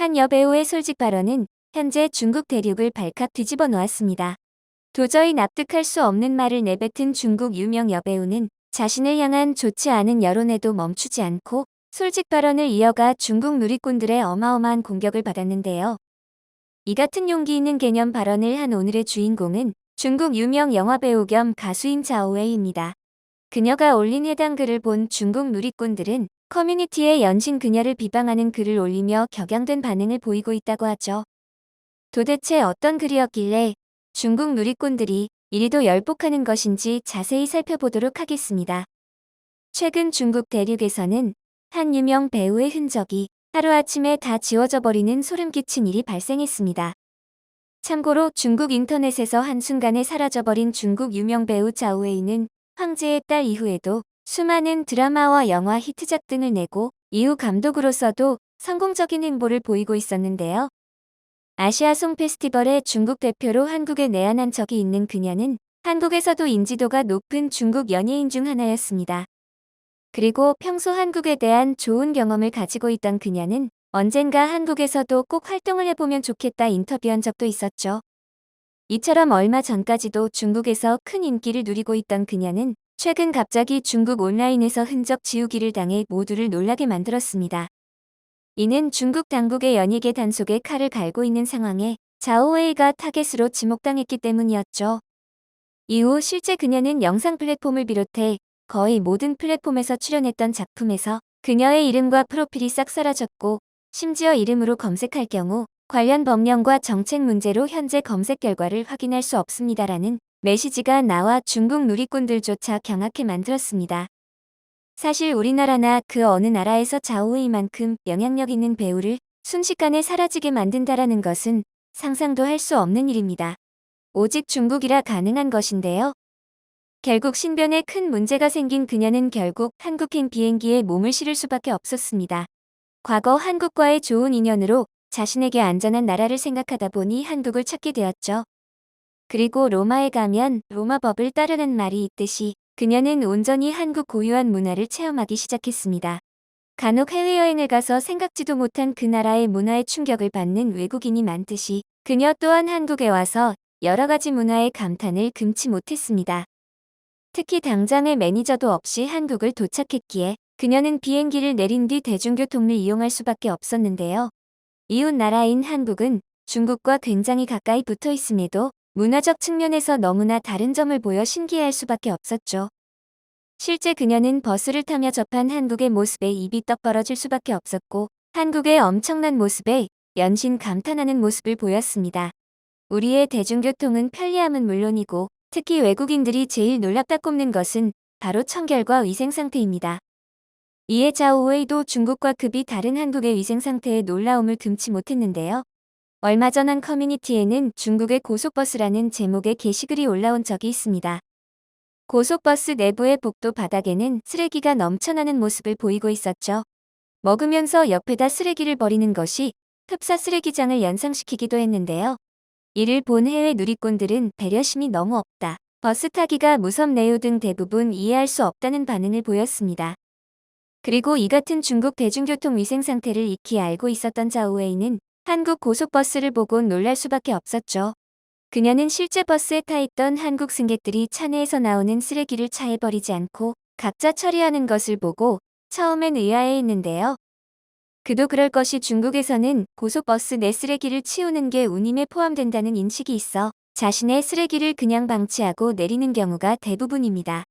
한 여배우의 솔직 발언은 현재 중국 대륙을 발칵 뒤집어 놓았습니다. 도저히 납득할 수 없는 말을 내뱉은 중국 유명 여배우는 자신을 향한 좋지 않은 여론에도 멈추지 않고 솔직 발언을 이어가 중국 누리꾼들의 어마어마한 공격을 받았는데요. 이 같은 용기 있는 개념 발언을 한 오늘의 주인공은 중국 유명 영화배우 겸 가수인 자오웨이입니다. 그녀가 올린 해당 글을 본 중국 누리꾼들은 커뮤니티에 연신 그녀를 비방하는 글을 올리며 격양된 반응을 보이고 있다고 하죠. 도대체 어떤 글이었길래 중국 누리꾼들이 이리도 열폭하는 것인지 자세히 살펴보도록 하겠습니다. 최근 중국 대륙에서는 한 유명 배우의 흔적이 하루아침에 다 지워져 버리는 소름 끼친 일이 발생했습니다. 참고로 중국 인터넷에서 한순간에 사라져버린 중국 유명 배우 자우웨이는 황제의 딸 이후에도 수많은 드라마와 영화 히트작 등을 내고 이후 감독으로서도 성공적인 행보를 보이고 있었는데요. 아시아 송 페스티벌의 중국 대표로 한국에 내한한 적이 있는 그녀는 한국에서도 인지도가 높은 중국 연예인 중 하나였습니다. 그리고 평소 한국에 대한 좋은 경험을 가지고 있던 그녀는 언젠가 한국에서도 꼭 활동을 해보면 좋겠다 인터뷰한 적도 있었죠. 이처럼 얼마 전까지도 중국에서 큰 인기를 누리고 있던 그녀는 최근 갑자기 중국 온라인에서 흔적 지우기를 당해 모두를 놀라게 만들었습니다. 이는 중국 당국의 연예계 단속에 칼을 갈고 있는 상황에 자오웨이가 타겟으로 지목당했기 때문이었죠. 이후 실제 그녀는 영상 플랫폼을 비롯해 거의 모든 플랫폼에서 출연했던 작품에서 그녀의 이름과 프로필이 싹 사라졌고 심지어 이름으로 검색할 경우 관련 법령과 정책 문제로 현재 검색 결과를 확인할 수 없습니다라는 메시지가 나와 중국 누리꾼들조차 경악해 만들었습니다. 사실 우리나라나 그 어느 나라에서 자오이만큼 영향력 있는 배우를 순식간에 사라지게 만든다라는 것은 상상도 할 수 없는 일입니다. 오직 중국이라 가능한 것인데요. 결국 신변에 큰 문제가 생긴 그녀는 결국 한국행 비행기에 몸을 실을 수밖에 없었습니다. 과거 한국과의 좋은 인연으로 자신에게 안전한 나라를 생각하다 보니 한국을 찾게 되었죠. 그리고 로마에 가면 로마법을 따르는 말이 있듯이 그녀는 온전히 한국 고유한 문화를 체험하기 시작했습니다. 간혹 해외여행을 가서 생각지도 못한 그 나라의 문화에 충격을 받는 외국인이 많듯이 그녀 또한 한국에 와서 여러 가지 문화에 감탄을 금치 못했습니다. 특히 당장의 매니저도 없이 한국을 도착했기에 그녀는 비행기를 내린 뒤 대중교통을 이용할 수밖에 없었는데요. 이웃 나라인 한국은 중국과 굉장히 가까이 붙어 있음에도 문화적 측면에서 너무나 다른 점을 보여 신기해할 수밖에 없었죠. 실제 그녀는 버스를 타며 접한 한국의 모습에 입이 떡 벌어질 수밖에 없었고 한국의 엄청난 모습에 연신 감탄하는 모습을 보였습니다. 우리의 대중교통은 편리함은 물론이고 특히 외국인들이 제일 놀랍다 꼽는 것은 바로 청결과 위생 상태입니다. 이에 자오웨이도 중국과 급이 다른 한국의 위생 상태에 놀라움을 금치 못했는데요. 얼마 전 한 커뮤니티에는 중국의 고속버스라는 제목의 게시글이 올라온 적이 있습니다. 고속버스 내부의 복도 바닥에는 쓰레기가 넘쳐나는 모습을 보이고 있었죠. 먹으면서 옆에다 쓰레기를 버리는 것이 흡사 쓰레기장을 연상시키기도 했는데요. 이를 본 해외 누리꾼들은 배려심이 너무 없다. 버스 타기가 무섭네요 등 대부분 이해할 수 없다는 반응을 보였습니다. 그리고 이 같은 중국 대중교통 위생 상태를 익히 알고 있었던 자우웨이는 한국 고속버스를 보곤 놀랄 수밖에 없었죠. 그녀는 실제 버스에 타 있던 한국 승객들이 차 내에서 나오는 쓰레기를 차에 버리지 않고 각자 처리하는 것을 보고 처음엔 의아해했는데요. 그도 그럴 것이 중국에서는 고속버스 내 쓰레기를 치우는 게 운임에 포함된다는 인식이 있어 자신의 쓰레기를 그냥 방치하고 내리는 경우가 대부분입니다.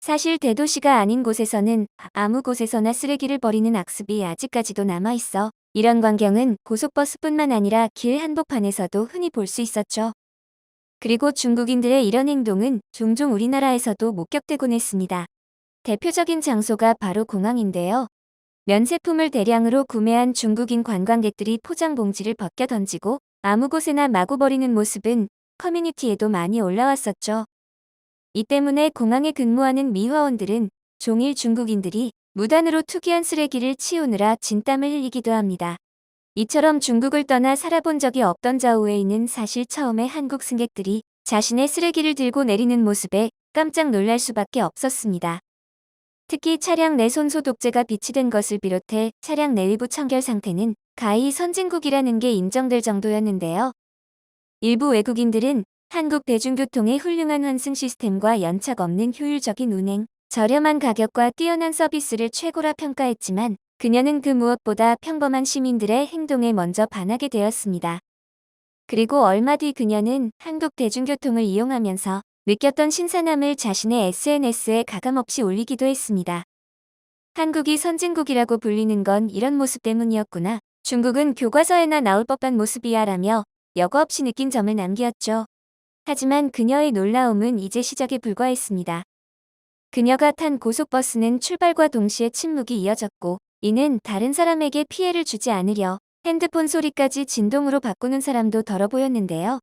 사실 대도시가 아닌 곳에서는 아무 곳에서나 쓰레기를 버리는 악습이 아직까지도 남아있어 이런 광경은 고속버스뿐만 아니라 길 한복판에서도 흔히 볼 수 있었죠. 그리고 중국인들의 이런 행동은 종종 우리나라에서도 목격되곤 했습니다. 대표적인 장소가 바로 공항인데요. 면세품을 대량으로 구매한 중국인 관광객들이 포장 봉지를 벗겨 던지고 아무 곳에나 마구 버리는 모습은 커뮤니티에도 많이 올라왔었죠. 이 때문에 공항에 근무하는 미화원들은 종일 중국인들이 무단으로 투기한 쓰레기를 치우느라 진땀을 흘리기도 합니다. 이처럼 중국을 떠나 살아본 적이 없던 자우웨이는 사실 처음에 한국 승객들이 자신의 쓰레기를 들고 내리는 모습에 깜짝 놀랄 수밖에 없었습니다. 특히 차량 내 손 소독제가 비치된 것을 비롯해 차량 내외부 청결 상태는 가히 선진국이라는 게 인정될 정도였는데요. 일부 외국인들은 한국 대중교통의 훌륭한 환승 시스템과 연착 없는 효율적인 운행, 저렴한 가격과 뛰어난 서비스를 최고라 평가했지만 그녀는 그 무엇보다 평범한 시민들의 행동에 먼저 반하게 되었습니다. 그리고 얼마 뒤 그녀는 한국 대중교통을 이용하면서 느꼈던 신선함을 자신의 SNS에 가감없이 올리기도 했습니다. 한국이 선진국이라고 불리는 건 이런 모습 때문이었구나. 중국은 교과서에나 나올 법한 모습이야 라며 여과 없이 느낀 점을 남겼죠. 하지만 그녀의 놀라움은 이제 시작에 불과했습니다. 그녀가 탄 고속버스는 출발과 동시에 침묵이 이어졌고 이는 다른 사람에게 피해를 주지 않으려 핸드폰 소리까지 진동으로 바꾸는 사람도 덜어 보였는데요.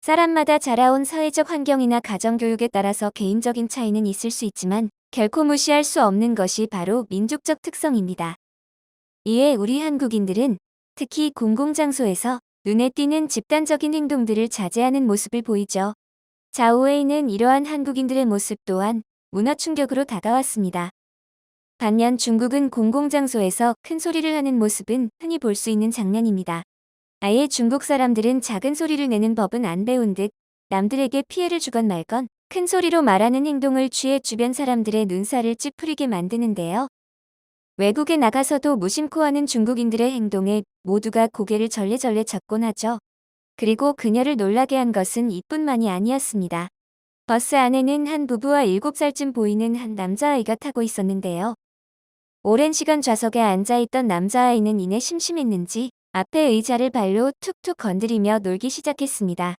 사람마다 자라온 사회적 환경이나 가정교육에 따라서 개인적인 차이는 있을 수 있지만 결코 무시할 수 없는 것이 바로 민족적 특성입니다. 이에 우리 한국인들은 특히 공공장소에서 눈에 띄는 집단적인 행동들을 자제하는 모습을 보이죠. 자오웨이는 이러한 한국인들의 모습 또한 문화 충격으로 다가왔습니다. 반면 중국은 공공장소에서 큰 소리를 하는 모습은 흔히 볼 수 있는 장면입니다. 아예 중국 사람들은 작은 소리를 내는 법은 안 배운 듯 남들에게 피해를 주건 말건 큰 소리로 말하는 행동을 취해 주변 사람들의 눈살을 찌푸리게 만드는데요. 외국에 나가서도 무심코 하는 중국인들의 행동에 모두가 고개를 절레절레 젓곤 하죠. 그리고 그녀를 놀라게 한 것은 이뿐만이 아니었습니다. 버스 안에는 한 부부와 7살쯤 보이는 한 남자아이가 타고 있었는데요. 오랜 시간 좌석에 앉아있던 남자아이는 이내 심심했는지 앞에 의자를 발로 툭툭 건드리며 놀기 시작했습니다.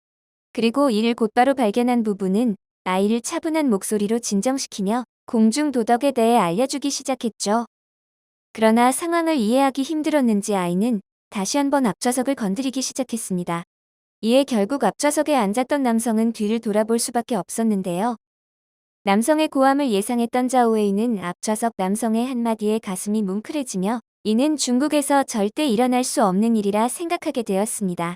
그리고 이를 곧바로 발견한 부부는 아이를 차분한 목소리로 진정시키며 공중 도덕에 대해 알려주기 시작했죠. 그러나 상황을 이해하기 힘들었는지 아이는 다시 한번 앞좌석을 건드리기 시작했습니다. 이에 결국 앞좌석에 앉았던 남성은 뒤를 돌아볼 수밖에 없었는데요. 남성의 고함을 예상했던 자오웨이는 앞좌석 남성의 한마디에 가슴이 뭉클해지며 이는 중국에서 절대 일어날 수 없는 일이라 생각하게 되었습니다.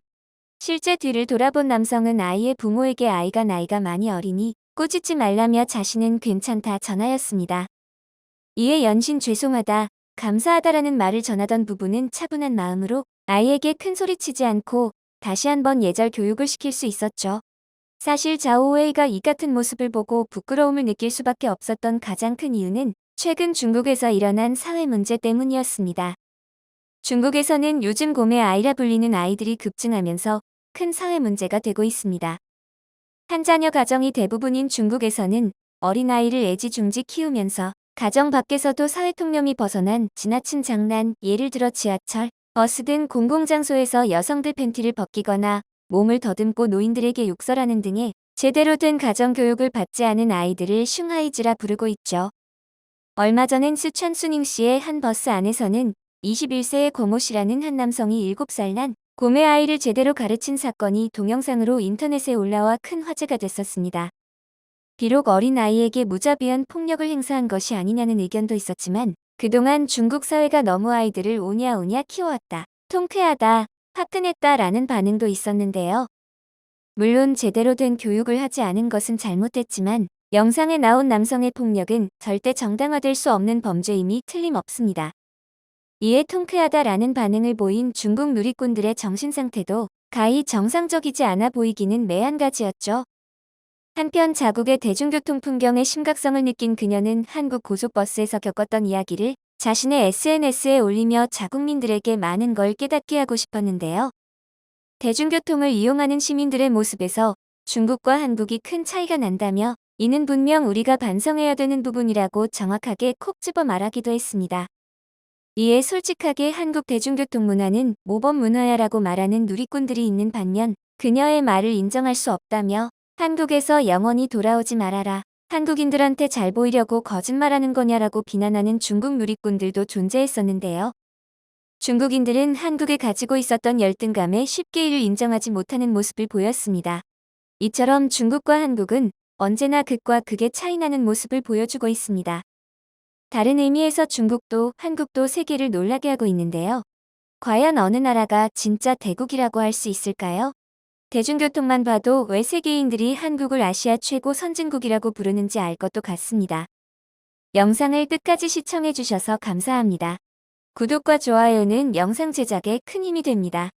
실제 뒤를 돌아본 남성은 아이의 부모에게 아이가 나이가 많이 어리니 꾸짖지 말라며 자신은 괜찮다 전하였습니다. 이에 연신 죄송하다, 감사하다라는 말을 전하던 부부는 차분한 마음으로 아이에게 큰 소리치지 않고 다시 한번 예절 교육을 시킬 수 있었죠. 사실 자오웨이가 이 같은 모습을 보고 부끄러움을 느낄 수밖에 없었던 가장 큰 이유는 최근 중국에서 일어난 사회 문제 때문이었습니다. 중국에서는 요즘 곰의 아이라 불리는 아이들이 급증하면서 큰 사회 문제가 되고 있습니다. 한 자녀 가정이 대부분인 중국에서는 어린아이를 애지중지 키우면서 가정 밖에서도 사회통념이 벗어난 지나친 장난, 예를 들어 지하철, 버스 등 공공장소에서 여성들 팬티를 벗기거나 몸을 더듬고 노인들에게 욕설하는 등의 제대로 된 가정교육을 받지 않은 아이들을 슝하이즈라 부르고 있죠. 얼마 전엔 스촨 수닝시의 한 버스 안에서는 21세의 고모 씨라는 한 남성이 7살 난 고매 아이를 제대로 가르친 사건이 동영상으로 인터넷에 올라와 큰 화제가 됐었습니다. 비록 어린 아이에게 무자비한 폭력을 행사한 것이 아니냐는 의견도 있었지만 그동안 중국 사회가 너무 아이들을 오냐오냐 키워왔다. 통쾌하다. 화끈했다 라는 반응도 있었는데요. 물론 제대로 된 교육을 하지 않은 것은 잘못됐지만 영상에 나온 남성의 폭력은 절대 정당화될 수 없는 범죄임이 틀림없습니다. 이에 통쾌하다라는 반응을 보인 중국 누리꾼들의 정신 상태도 가히 정상적이지 않아 보이기는 매한가지였죠. 한편 자국의 대중교통 풍경의 심각성을 느낀 그녀는 한국 고속버스에서 겪었던 이야기를 자신의 SNS에 올리며 자국민들에게 많은 걸 깨닫게 하고 싶었는데요. 대중교통을 이용하는 시민들의 모습에서 중국과 한국이 큰 차이가 난다며 이는 분명 우리가 반성해야 되는 부분이라고 정확하게 콕 집어 말하기도 했습니다. 이에 솔직하게 한국 대중교통 문화는 모범 문화야라고 말하는 누리꾼들이 있는 반면 그녀의 말을 인정할 수 없다며 한국에서 영원히 돌아오지 말아라. 한국인들한테 잘 보이려고 거짓말하는 거냐라고 비난하는 중국 누리꾼들도 존재했었는데요. 중국인들은 한국에 가지고 있었던 열등감에 쉽게 이를 인정하지 못하는 모습을 보였습니다. 이처럼 중국과 한국은 언제나 극과 극의 차이나는 모습을 보여주고 있습니다. 다른 의미에서 중국도 한국도 세계를 놀라게 하고 있는데요. 과연 어느 나라가 진짜 대국이라고 할 수 있을까요? 대중교통만 봐도 왜 세계인들이 한국을 아시아 최고 선진국이라고 부르는지 알 것도 같습니다. 영상을 끝까지 시청해주셔서 감사합니다. 구독과 좋아요는 영상 제작에 큰 힘이 됩니다.